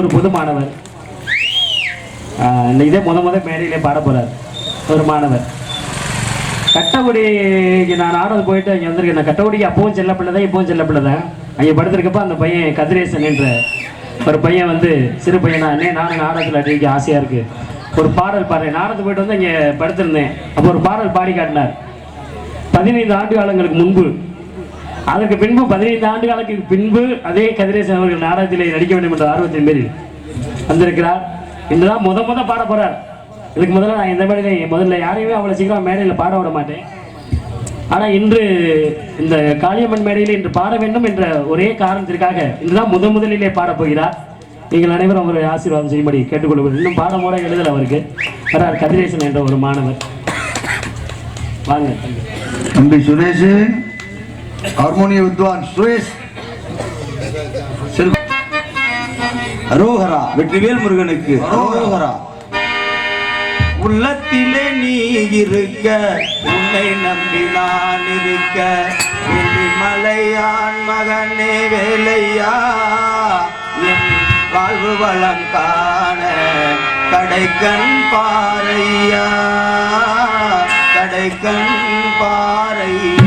ஒரு புது மாணவர் ஆஹ் இந்த இதே முத முத மேடையிலே பாட போறார். ஒரு மாணவர். கட்டக்குடிக்கு நான் ஆடுறது போயிட்டு அங்கே வந்திருக்கேன். நான் கட்டக்குடிக்கு அப்பவும் செல்ல பிள்ளை தான் இப்பவும் செல்ல பிள்ளை தான் அங்கே படுத்திருக்கப்ப அந்த பையன் கதிரேசன் என்ற ஒரு பையன் வந்து சிறு பையனா அண்ணே நானும் நாடகத்தில் அடிக்க ஆசையாக இருக்கு. ஒரு பாடல் பாடுறேன். நாடகத்து போயிட்டு வந்து இங்கே படுத்திருந்தேன். அப்போ ஒரு பாடல் பாடி காட்டினார். பதினைந்து ஆண்டு காலங்களுக்கு முன்பு அதற்கு பின்பு பதினைந்து ஆண்டு காலத்துக்கு பின்பு அதே கதிரேசன் அவர்கள் நாடகத்திலே நடிக்க வேண்டும் என்ற ஆர்வத்தின் பேரில் வந்திருக்கிறார். இன்றுதான் முத முத பாட போறார். இதுக்கு முதல்ல நான் இந்த மாதிரி முதல்ல யாரையுமே அவ்வளோ சீக்கிரம் மேடையில் பாட விட மாட்டேன். ஆனால் இன்று இந்த காளியம்மன் மேடையில் இன்று பாட வேண்டும் என்ற ஒரே காரணத்திற்காக இன்றுதான் முத முதலிலே பாடப் போகிறார். நீங்கள் அனைவரும் அவரை ஆசீர்வாதம் செய்யும்படி கேட்டுக்கொள்கிறேன். இன்னும் பாடம் கூட எழுதல அவருக்கு. வரார் கதிரேசன் என்ற ஒரு மாணவர். வாங்க. தம்பி சுரேஷ். ஹார்மோனிய வித்வான் சுரேஷ் செல்- அரோகரா வெற்றிவேல் முருகனுக்கு அரோகரா உள்ளத்திலே நீ இருக்க உன்னை நம்பி நான் இருக்க. மலையான் மகனே வேலையா? என் வாழ்வு வளம் காண கடைக்கண் பாறையா? கடைக்கண் பாறையா?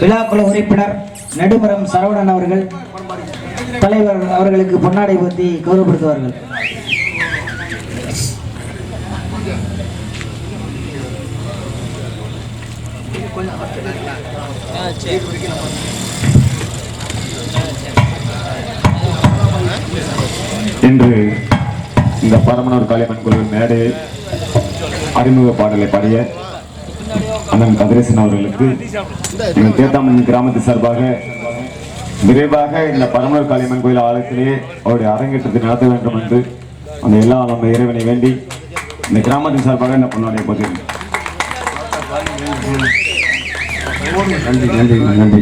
விழாக்குழு உறுப்பினர் நெடுமரம் சரவணன் அவர்கள் தலைவர் அவர்களுக்கு பொன்னாடை பற்றி கௌரவப்படுத்துவார்கள். இன்று இந்த பரமனூர் காளியம்மன் கோவில் மேடு அறிமுக பாடலை பாடிய அண்ணன் கதிரேசன் அவர்களுக்கு எங்கள் தேத்தாமன் கிராமத்து சார்பாக விரைவாக இந்த பரமூர் காளியம்மன் கோயில் ஆலயத்திலேயே அவருடைய அரங்கேற்றத்தை நடத்த வேண்டும் என்று அந்த எல்லா நம்ம இறைவனை வேண்டி இந்த கிராமத்தின் சார்பாக இந்த பொன்னாடைய பதிவு நன்றி நன்றி நன்றி.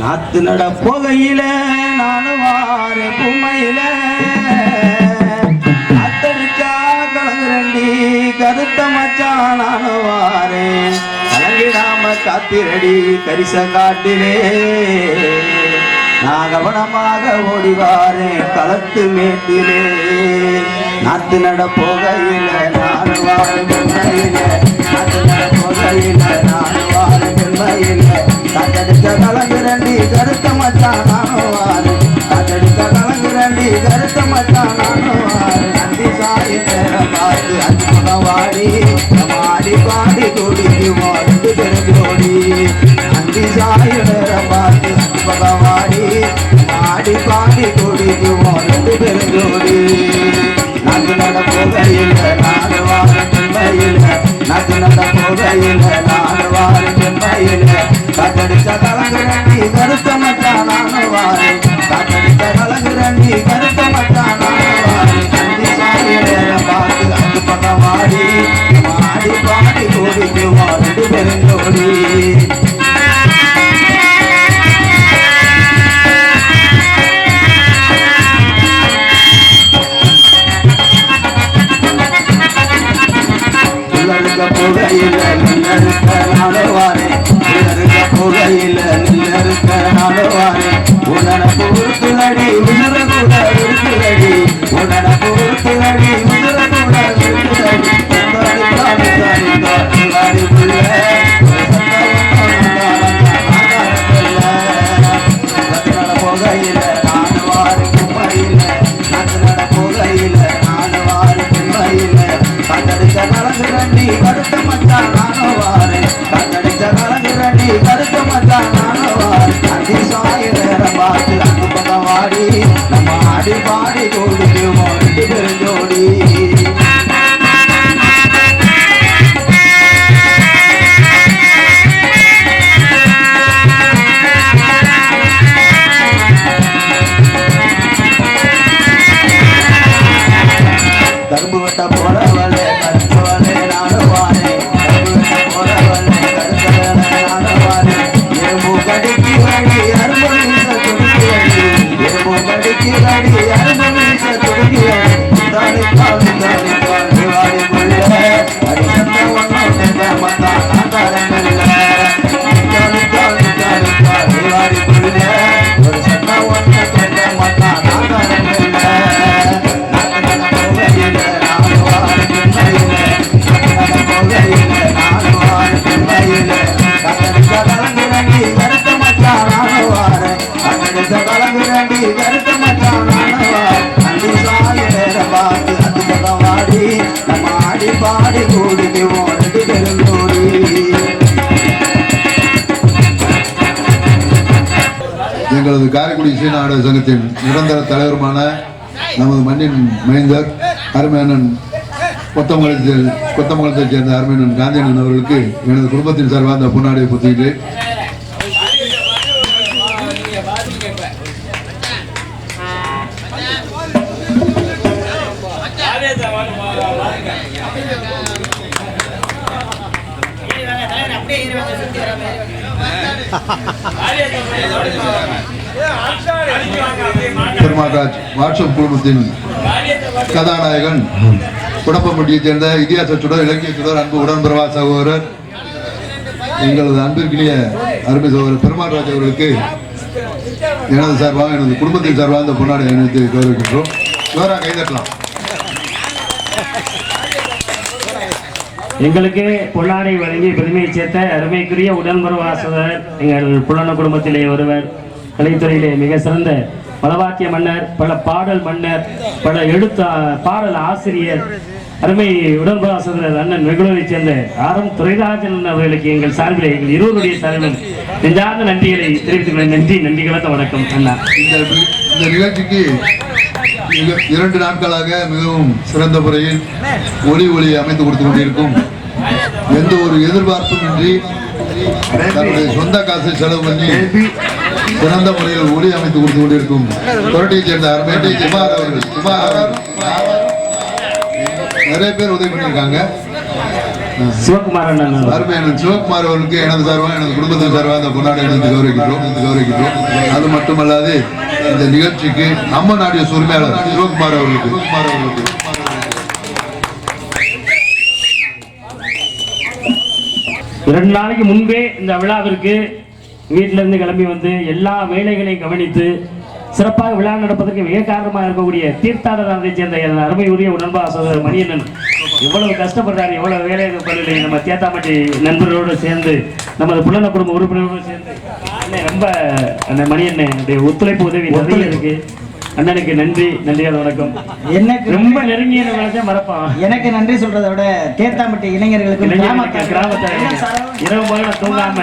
நாத்து நட போகையில நானும் வார பூமையில அத்தடிச்சா கலங்குரண்டி கருத்த மச்சா நானும் வாரேன் கலங்கிடாம காத்திரடி கரிச காட்டிலே. நான் கவனமாக ஓடி களத்து மேட்டிலே. நாத்து நட போகையில நானும் வார பெண்மையில பாடி பாடி துடிக்கு மாடு பெருந்தோடி நடந்த நட போகையில் நாடு வார பெண்மையில் காத்தடிச்ச கலங்குரண்டி கருத்த மச்சான் நானு வாரு காத்தடிச்ச கலங்குரண்டி கருத்த மச்சான் நான் வாரு நந்தி சாமி பார்த்து அங்கு பக்கம் வாடி மாடி பாடி கோடிக்கு வாடு பெருந்தோடி. உள்ளருக்க புகையில நில்லருக்க நாடுவாரே உள்ளருக்க புகையில நில்லருக்க நாடுவாரே உடன பொறுத்துலடி உதிர கூட இருக்குதடி. உடன பொறுத்துலடி உதிர கூட இருக்குதடி. காரைக்குடி இசை நாடக சங்கத்தின் நிரந்தர தலைவருமான நமது மண்ணின் மைந்தர் அருமையண்ணன் கொத்தமங்கலத்தில் கொத்தமங்கலத்தைச் சேர்ந்த அருமையண்ணன் காந்தியண்ணன் அவர்களுக்கு எனது குடும்பத்தின் சார்பாக அந்த பொன்னாடியை பொத்திக்கிட்டு பெருமாகாஜ் வாட்ஸ்அப் குழுமத்தின் கதாநாயகன் குடப்பம்பட்டியைச் சேர்ந்த இதிகாச சுடர் இலக்கிய சுடர் அன்பு உடன்பிரவா சகோதரர் எங்களது அன்பிற்கினிய அருமை சகோதரர் பெருமாள் ராஜ் அவர்களுக்கு எனது சார்பாக எனது குடும்பத்தின் சார்பாக இந்த பொன்னாடை அணிவித்து கௌரவிக்கின்றோம். ஜோரா கைதட்டலாம். எங்களுக்கு பொன்னாடை வழங்கி பெருமையை சேர்த்த அருமைக்குரிய உடன்மருவாசகர் எங்கள் புலன குடும்பத்திலே ஒருவர் கலைத்துறையிலே மிக சிறந்த பலவாத்திய மன்னர் பல பாடல் மன்னர் பல எழுத்து பாடல் ஆசிரியர் அருமை உடன்மருவாசகர் அண்ணன் வெகுளூரைச் சேர்ந்த ஆரம் துரைராஜன் அவர்களுக்கு எங்கள் சார்பிலே எங்கள் இருவருடைய சார்பிலும் நெஞ்சார்ந்த நன்றிகளை தெரிவித்துக் கொள்கிறேன். நன்றி நன்றி கலந்த வணக்கம் அண்ணா. இந்த இந்த நிகழ்ச்சிக்கு இரண்டு நாட்களாக மிகவும் சிறந்த முறையில் ஒளி ஒளி அமைத்து கொடுத்து கொண்டிருக்கும் எந்த ஒரு எதிர்பார்ப்பும் இன்றி தன்னுடைய சொந்த காசை செலவு பண்ணி சிறந்த முறையில் ஒளி அமைத்து கொடுத்து கொண்டிருக்கும் புரட்டியைச் சேர்ந்த அருமை குமார் அவர்கள். குமார் நிறைய பேர் உதவி பண்ணியிருக்காங்க. சிவகுமார். அருமையான சிவகுமார் அவர்களுக்கு எனது சார்பாக எனது குடும்பத்தின் சார்பாக இந்த கொண்டாடி எடுத்து கௌரவிக்கின்றோம் எடுத்து கௌரவிக்கின்றோம். அது மட்டுமல்லாது இந்த நிகழ்ச்சிக்கு நம்ம நாடிய உரிமையாளர் சிவகுமார் அவர்களுக்கு. சிவகுமார் அவர்களுக்கு. இரண்டு நாளைக்கு முன்பே இந்த விழாவிற்கு வீட்டில இருந்து கிளம்பி வந்து எல்லா வேலைகளையும் கவனித்து சிறப்பாக விழா நடப்பதற்கு மிக காரணமாக இருக்கக்கூடிய தீர்த்தாளரை சேர்ந்த அருமை உரிய உடன்பா சகோதரர் மணியண்ணன். எவ்வளவு கஷ்டப்படுறாரு எவ்வளவு வேலை பண்ணலை நம்ம தேத்தாம்பட்டி நண்பர்களோடு சேர்ந்து நமது புலன குடும்ப உறுப்பினர்களோடு சேர்ந்து. ரொம்ப அந்த மணியண்ணனுடைய ஒத்துழைப்பு உதவி நிறைய இருக்கு. அண்ணனுக்கு நன்றி நன்றியாத வணக்கம். எனக்கு ரொம்ப நெருங்கிய மறப்பான் எனக்கு நன்றி சொல்றதை விட தேத்தாம்பட்டி இளைஞர்களுக்கு கிராமத்தார் கிராமத்தார் இரவு பகல தூங்காம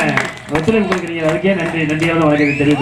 ஒத்துழைப்பு கொடுக்குறீங்க அதுக்கே நன்றி நன்றியாவது வணக்கத்தை தெரிவித்து